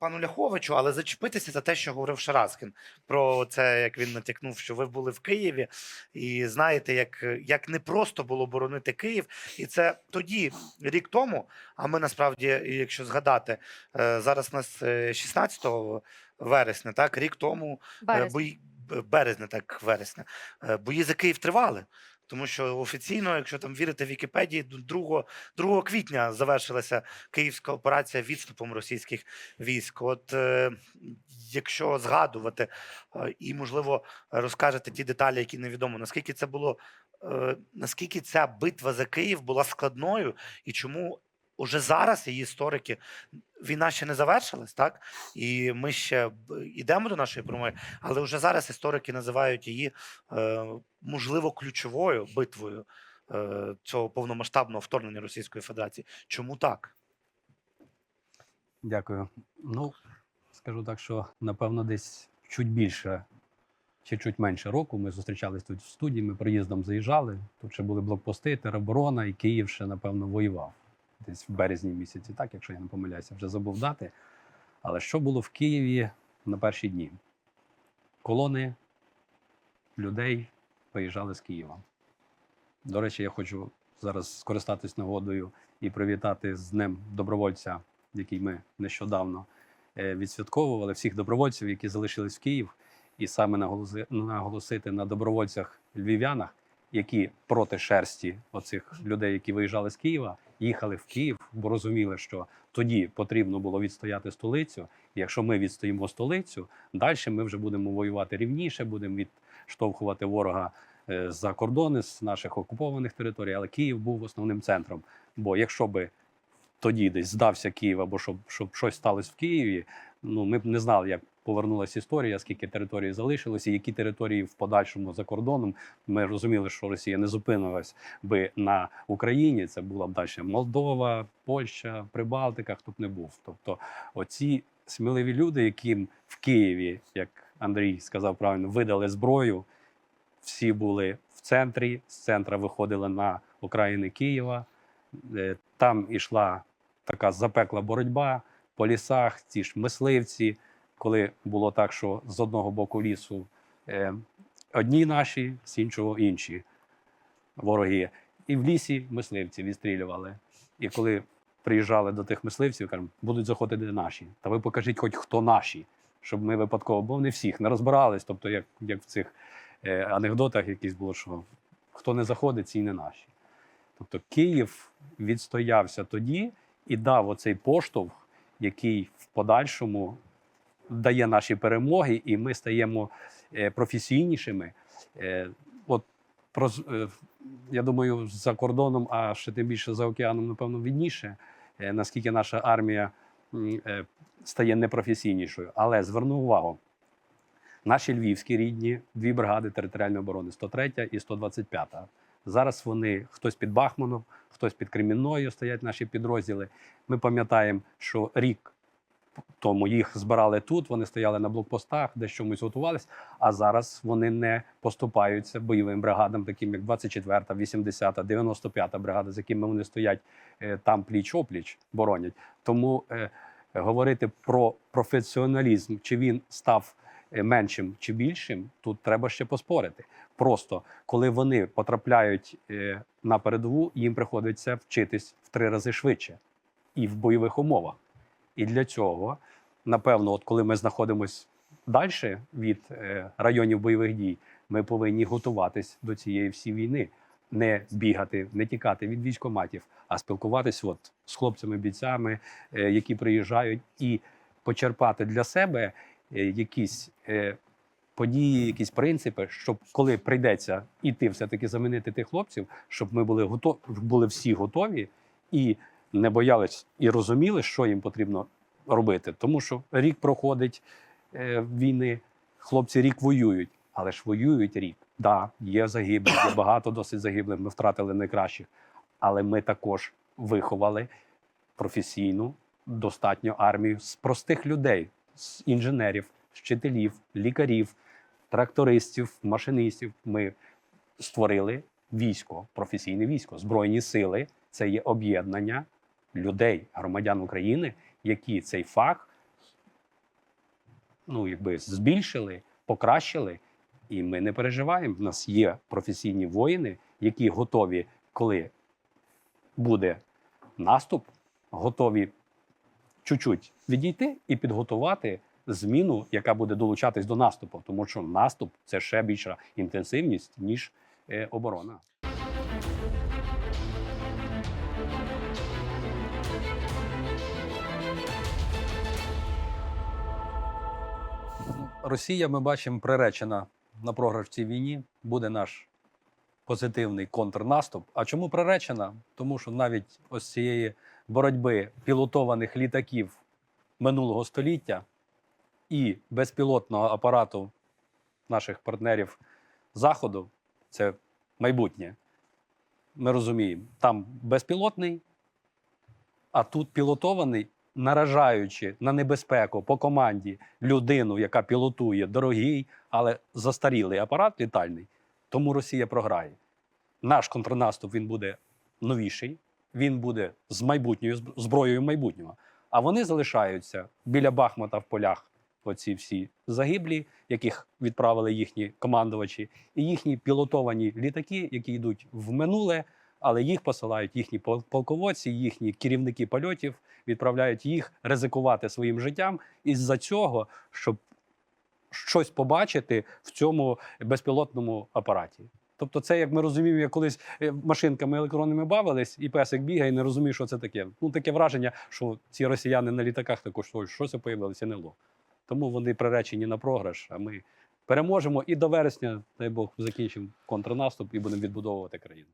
пану Ляховичу, але зачепитися за те, що говорив Шараскін. Про це, як він натякнув, що ви були в Києві, і знаєте, як, як непросто було боронити Київ. І це тоді, рік тому. А ми насправді, якщо згадати, е, зараз у нас е, 16 вересня, так, рік тому е, бої березня, так вересня. е, Бої за Київ тривали. Тому що офіційно, якщо там вірити Вікіпедії, 2, 2 квітня завершилася київська операція відступом російських військ. От е, якщо згадувати е, і, можливо, розкажете ті деталі, які невідомо, наскільки це було, е, наскільки ця битва за Київ була складною, і чому уже зараз її історики війна ще не завершилась, так? І ми ще йдемо до нашої промови, але вже зараз історики називають її е, можливо ключовою битвою е, цього повномасштабного вторгнення Російської Федерації. Чому так? Дякую. Ну, скажу так, що напевно десь чуть більше чи чуть менше року ми зустрічались тут в студії, ми приїздом заїжджали. Тут ще були блокпости, тероборона, і Київ ще, напевно, воював десь в березні місяці, так, якщо я не помиляюся, вже забув дати. Але що було в Києві на перші дні? Колони людей виїжджали з Києва. До речі, я хочу зараз скористатись нагодою і привітати з Днем добровольця, який ми нещодавно е, відсвятковували, всіх добровольців, які залишились в Київ, і саме наголоси- наголосити на добровольцях львів'янах, які проти шерсті оцих людей, які виїжджали з Києва, їхали в Київ, бо розуміли, що тоді потрібно було відстояти столицю. Якщо ми відстоїмо столицю, далі ми вже будемо воювати рівніше, будемо відштовхувати ворога е, за кордони з наших окупованих територій. Але Київ був основним центром. Бо якщо би тоді десь здався Київ, або щоб, щоб щось сталося в Києві, ну ми б не знали, як повернулася історія, скільки територій залишилося, які території в подальшому за кордоном. Ми розуміли, що Росія не зупинилась би на Україні. Це була б далі Молдова, Польща, Прибалтика, хто б не був. Тобто, оці сміливі люди, яким в Києві, як Андрій сказав правильно, видали зброю. Всі були в центрі, з центра виходили на окраїни Києва. Е, Там ішла така запекла боротьба по лісах, ці ж мисливці, коли було так, що з одного боку лісу е, одні наші, з іншого інші вороги. І в лісі мисливці відстрілювали. І коли приїжджали до тих мисливців, кажуть, будуть заходити наші. Та ви покажіть, хоч хто наші, щоб ми випадково, бо не всіх не розбирались. Тобто, як, як в цих е, анекдотах якісь було, що хто не заходить, ці не наші. Тобто Київ відстоявся тоді і дав оцей поштовх, який в подальшому дає наші перемоги, і ми стаємо е, професійнішими. Е, От е, я думаю, за кордоном, а ще тим більше за океаном, напевно, відніше, е, наскільки наша армія стає непрофесійнішою. Але зверну увагу, наші львівські рідні дві бригади територіальної оборони 103 і 125. Зараз вони хтось під Бахманом, хтось під Кремінною стоять наші підрозділи. Ми пам'ятаємо, що рік тому їх збирали тут, вони стояли на блокпостах, десь чомусь готувались. А зараз вони не поступаються бойовим бригадам, таким як 24-та, 80-та, 95-та бригада, з якими вони стоять е, там пліч опліч, боронять. Тому е, говорити про професіоналізм, чи він став меншим чи більшим, тут треба ще поспорити. Просто коли вони потрапляють е, на передову, їм приходиться вчитись в три рази швидше і в бойових умовах. І для цього, напевно, от коли ми знаходимося далі від е, районів бойових дій, ми повинні готуватись до цієї всієї війни, не бігати, не тікати від військоматів, а спілкуватись от з хлопцями-бійцями, е, які приїжджають, і почерпати для себе е, якісь е, події, якісь принципи, щоб коли прийдеться іти все-таки замінити тих хлопців, щоб ми були готові, були всі готові і не боялись і розуміли, що їм потрібно робити. Тому що рік проходить е, війни, хлопці рік воюють, але ж воюють рік. Да, є загиблі, є багато досить загиблих. Ми втратили найкращих. Але ми також виховали професійну, достатньо армію з простих людей, інженерів, вчителів, лікарів, трактористів, машинистів. Ми створили військо, професійне військо, збройні сили. Це є об'єднання людей, громадян України, які цей фах ну, якби збільшили, покращили, і ми не переживаємо. У нас є професійні воїни, які готові, коли буде наступ, готові чуть-чуть відійти і підготувати зміну, яка буде долучатись до наступу, тому що наступ це ще більша інтенсивність, ніж е, оборона. Росія, ми бачимо, приречена на програш в цій війні. Буде наш позитивний контрнаступ. А чому приречена? Тому що навіть ось цієї боротьби пілотованих літаків минулого століття і безпілотного апарату наших партнерів Заходу це майбутнє. Ми розуміємо, там безпілотний, а тут пілотований, наражаючи на небезпеку по команді людину, яка пілотує дорогий, але застарілий апарат літальний. Тому Росія програє. Наш контрнаступ він буде новіший, він буде з майбутньою зброєю майбутнього. А вони залишаються біля Бахмута в полях. Оці всі загиблі, яких відправили їхні командувачі, і їхні пілотовані літаки, які йдуть в минуле, але їх посилають їхні полководці, їхні керівники польотів, відправляють їх ризикувати своїм життям із-за цього, щоб щось побачити в цьому безпілотному апараті. Тобто, це як ми розуміємо, як колись е, машинками електронними бавились, і песик бігає і не розуміє, що це таке. Ну таке враження, що ці росіяни на літаках також «Ой, що це появилося НЛО. Тому вони приречені на програш. А ми переможемо і до вересня, дай Бог, закінчимо контрнаступ і будемо відбудовувати країну.